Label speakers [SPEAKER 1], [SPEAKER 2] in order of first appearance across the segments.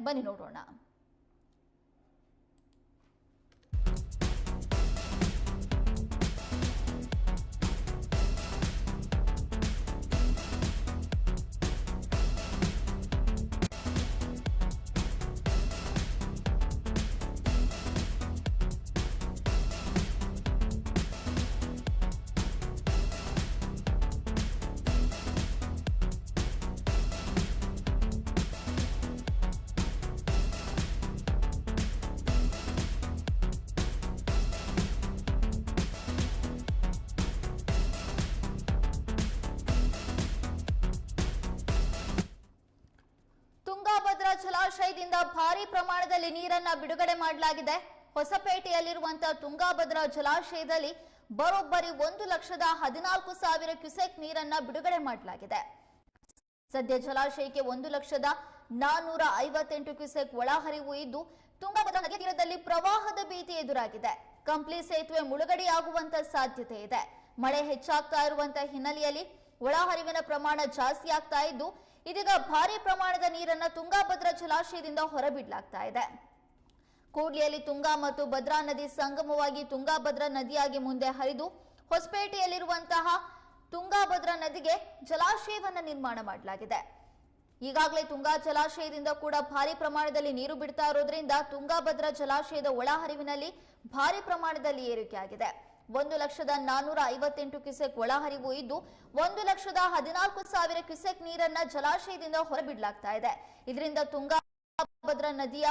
[SPEAKER 1] ಬನ್ನಿ ನೋಡೋಣ. ಜಲಾಶಯದಿಂದ ಭಾರಿ ಪ್ರಮಾಣದಲ್ಲಿ ನೀರನ್ನ ಬಿಡುಗಡೆ ಮಾಡಲಾಗಿದೆ. ಹೊಸಪೇಟೆಯಲ್ಲಿರುವಂತಹ ತುಂಗಾಭದ್ರಾ ಜಲಾಶಯದಲ್ಲಿ ಬರೋಬ್ಬರಿ ಒಂದು ಲಕ್ಷದ ಹದಿನಾಲ್ಕು ಸಾವಿರ ಕ್ಯುಸೆಕ್ ನೀರನ್ನ ಬಿಡುಗಡೆ ಮಾಡಲಾಗಿದೆ. ಸದ್ಯ ಜಲಾಶಯಕ್ಕೆ ಒಂದು ಲಕ್ಷದ ನಾನ್ನೂರ ಐವತ್ತೆಂಟು ಕ್ಯೂಸೆಕ್ ಒಳಹರಿವು ಇದ್ದು, ತುಂಗಭದ್ರಾ ನದಿ ತೀರದಲ್ಲಿ ಪ್ರವಾಹದ ಭೀತಿ ಎದುರಾಗಿದೆ. ಕಂಪ್ಲಿ ಸೇತುವೆ ಮುಳುಗಡೆಯಾಗುವಂತ ಸಾಧ್ಯತೆ ಇದೆ. ಮಳೆ ಹೆಚ್ಚಾಗ್ತಾ ಇರುವಂತಹ ಹಿನ್ನೆಲೆಯಲ್ಲಿ ಒಳಹರಿವಿನ ಪ್ರಮಾಣ ಜಾಸ್ತಿ ಆಗ್ತಾ ಇದ್ದು, ಇದೀಗ ಭಾರಿ ಪ್ರಮಾಣದ ನೀರನ್ನ ತುಂಗಾಭದ್ರಾ ಜಲಾಶಯದಿಂದ ಹೊರಬಿಡಲಾಗ್ತಾ ಇದೆ. ಕೂಡ್ಲಿಯಲ್ಲಿ ತುಂಗಾ ಮತ್ತು ಭದ್ರಾ ನದಿ ಸಂಗಮವಾಗಿ ತುಂಗಾಭದ್ರಾ ನದಿಯಾಗಿ ಮುಂದೆ ಹರಿದು, ಹೊಸಪೇಟೆಯಲ್ಲಿರುವಂತಹ ತುಂಗಾಭದ್ರಾ ನದಿಗೆ ಜಲಾಶಯವನ್ನ ನಿರ್ಮಾಣ ಮಾಡಲಾಗಿದೆ. ಈಗಾಗಲೇ ತುಂಗಾ ಜಲಾಶಯದಿಂದ ಕೂಡ ಭಾರಿ ಪ್ರಮಾಣದಲ್ಲಿ ನೀರು ಬಿಡ್ತಾ ಇರೋದ್ರಿಂದ ತುಂಗಾಭದ್ರಾ ಜಲಾಶಯದ ಒಳಹರಿವಿನಲ್ಲಿ ಭಾರಿ ಪ್ರಮಾಣದಲ್ಲಿ ಏರಿಕೆಯಾಗಿದೆ ಒಂದು ಲಕ್ಷದ ನಾನೂರ ಐವತ್ತೆಂಟು ಕ್ಯುಸೆಕ್ ಒಳಹರಿವು ಇದ್ದು, ಒಂದು ಲಕ್ಷದ ಹದಿನಾಲ್ಕು ಸಾವಿರ ಕ್ಯುಸೆಕ್ ನೀರನ್ನ ಜಲಾಶಯದಿಂದ ಹೊರಬಿಡಲಾಗ್ತಾ ಇದೆ. ಇದರಿಂದ ತುಂಗಾಭದ್ರಾ ನದಿಯ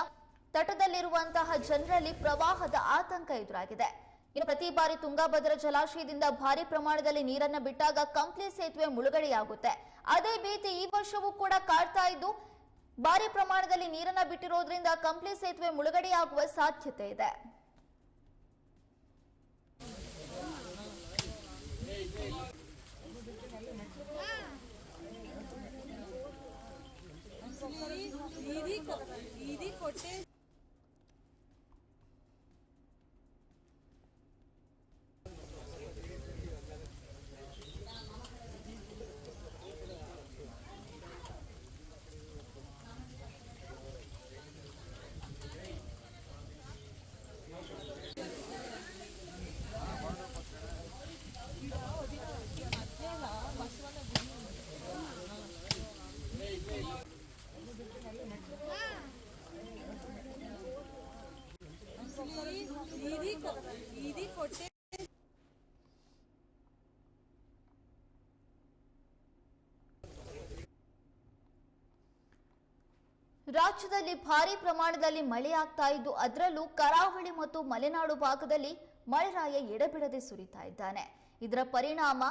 [SPEAKER 1] ತಟದಲ್ಲಿರುವಂತಹ ಜನರಲ್ಲಿ ಪ್ರವಾಹದ ಆತಂಕ ಎದುರಾಗಿದೆ. ಇನ್ನು ಪ್ರತಿ ಬಾರಿ ತುಂಗಾಭದ್ರಾ ಜಲಾಶಯದಿಂದ ಭಾರಿ ಪ್ರಮಾಣದಲ್ಲಿ ನೀರನ್ನ ಬಿಟ್ಟಾಗ ಕಂಪ್ಲಿ ಸೇತುವೆ ಮುಳುಗಡೆಯಾಗುತ್ತೆ. ಅದೇ ಭೀತಿ ಈ ವರ್ಷವೂ ಕೂಡ ಕಾಡ್ತಾ ಇದ್ದು, ಭಾರಿ ಪ್ರಮಾಣದಲ್ಲಿ ನೀರನ್ನ ಬಿಟ್ಟಿರೋದ್ರಿಂದ ಕಂಪ್ಲಿ ಸೇತುವೆ ಮುಳುಗಡೆಯಾಗುವ ಸಾಧ್ಯತೆ ಇದೆ.
[SPEAKER 2] ఇది ఇది కొట్టే
[SPEAKER 1] ರಾಜ್ಯದಲ್ಲಿ ಭಾರಿ ಪ್ರಮಾಣದಲ್ಲಿ ಮಳೆಯಾಗ್ತಾ ಇದ್ದು ಅದರಲ್ಲೂ ಕರಾವಳಿ ಮತ್ತು ಮಲೆನಾಡು ಭಾಗದಲ್ಲಿ ಮಳೆರಾಯ ಎಡೆಬಿಡದೆ ಸುರಿತಾ ಇದ್ದಾನೆ ಇದರ ಪರಿಣಾಮ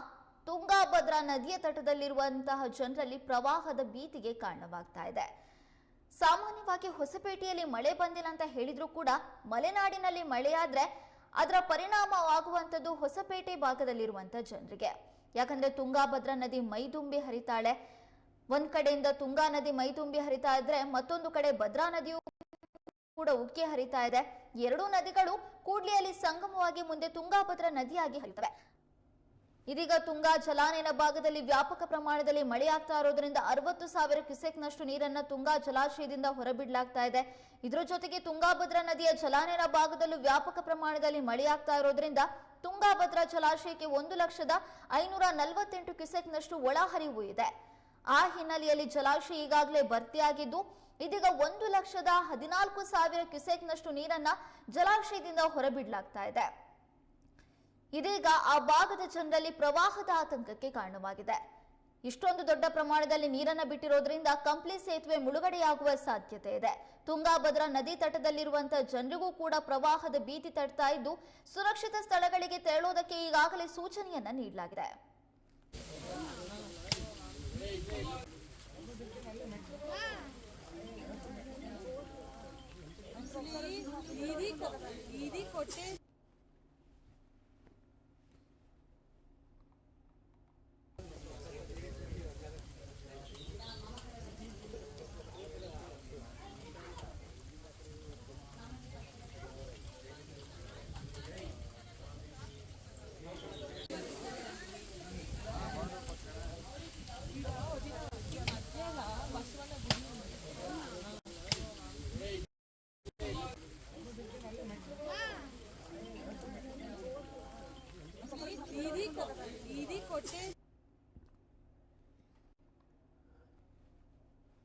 [SPEAKER 1] ತುಂಗಾಭದ್ರಾ ನದಿಯ ತಟದಲ್ಲಿರುವಂತಹ ಜನರಲ್ಲಿ ಪ್ರವಾಹದ ಭೀತಿಗೆ ಕಾರಣವಾಗ್ತಾ ಇದೆ ಸಾಮಾನ್ಯವಾಗಿ ಹೊಸಪೇಟೆಯಲ್ಲಿ ಮಳೆ ಬಂದಿಲ್ಲ ಅಂತ ಹೇಳಿದ್ರೂ ಕೂಡ ಮಲೆನಾಡಿನಲ್ಲಿ ಮಳೆಯಾದ್ರೆ ಅದರ ಪರಿಣಾಮವಾಗುವಂಥದ್ದು ಹೊಸಪೇಟೆ ಭಾಗದಲ್ಲಿರುವಂಥ ಜನರಿಗೆ. ಯಾಕಂದ್ರೆ ತುಂಗಾಭದ್ರಾ ನದಿ ಮೈದುಂಬಿ ಹರಿತಾಳೆ. ಒಂದ್ ಕಡೆಯಿಂದ ತುಂಗಾ ನದಿ ಮೈದುಂಬಿ ಹರಿತಾ ಇದ್ರೆ ಮತ್ತೊಂದು ಕಡೆ ಭದ್ರಾ ನದಿಯು ಕೂಡ ಉಕ್ಕಿ ಹರಿತಾ ಇದೆ. ಎರಡೂ ನದಿಗಳು ಕೂಡ್ಲಿಯಲ್ಲಿ ಸಂಗಮವಾಗಿ ಮುಂದೆ ತುಂಗಾಭದ್ರಾ ನದಿಯಾಗಿ ಹರಿತವೆ. ಇದೀಗ ತುಂಗಾ ಜಲಾನಯನ ಭಾಗದಲ್ಲಿ ವ್ಯಾಪಕ ಪ್ರಮಾಣದಲ್ಲಿ ಮಳೆಯಾಗ್ತಾ ಇರೋದ್ರಿಂದ ಅರವತ್ತು ಸಾವಿರ ಕ್ಯುಸೆಕ್ನಷ್ಟು ನೀರನ್ನ ತುಂಗಾ ಜಲಾಶಯದಿಂದ ಹೊರಬಿಡಲಾಗ್ತಾ ಇದೆ. ಇದರ ಜೊತೆಗೆ ತುಂಗಾಭದ್ರಾ ನದಿಯ ಜಲಾನಯನ ಭಾಗದಲ್ಲೂ ವ್ಯಾಪಕ ಪ್ರಮಾಣದಲ್ಲಿ ಮಳೆಯಾಗ್ತಾ ಇರೋದ್ರಿಂದ ತುಂಗಾಭದ್ರಾ ಜಲಾಶಯಕ್ಕೆ ಒಂದು ಲಕ್ಷದ ಐನೂರ ನಲವತ್ತೆಂಟು ಕ್ಯುಸೆಕ್ನಷ್ಟು ಒಳಹರಿವು ಇದೆ. ಆ ಹಿನ್ನೆಲೆಯಲ್ಲಿ ಜಲಾಶಯ ಈಗಾಗಲೇ ಭರ್ತಿಯಾಗಿದ್ದು, ಇದೀಗ ಒಂದು ಲಕ್ಷದ ಹದಿನಾಲ್ಕು ಸಾವಿರ ಕ್ಯುಸೆಕ್ನಷ್ಟು ನೀರನ್ನ ಜಲಾಶಯದಿಂದ ಹೊರಬಿಡಲಾಗ್ತಾ ಇದೆ. ಇದೀಗ ಆ ಭಾಗದ ಜನರಲ್ಲಿ ಪ್ರವಾಹದ ಆತಂಕಕ್ಕೆ ಕಾರಣವಾಗಿದೆ. ಇಷ್ಟೊಂದು ದೊಡ್ಡ ಪ್ರಮಾಣದಲ್ಲಿ ನೀರನ್ನು ಬಿಟ್ಟಿರೋದ್ರಿಂದ ಕಂಪ್ಲಿ ಸೇತುವೆ ಮುಳುಗಡೆಯಾಗುವ ಸಾಧ್ಯತೆ ಇದೆ. ತುಂಗಾಭದ್ರಾ ನದಿ ತಟದಲ್ಲಿರುವಂತಹ ಜನರಿಗೂ ಕೂಡ ಪ್ರವಾಹದ ಭೀತಿ ತಡ್ತಾ ಇದ್ದು, ಸುರಕ್ಷಿತ ಸ್ಥಳಗಳಿಗೆ ತೆರಳೋದಕ್ಕೆ ಈಗಾಗಲೇ ಸೂಚನೆಯನ್ನ ನೀಡಲಾಗಿದೆ.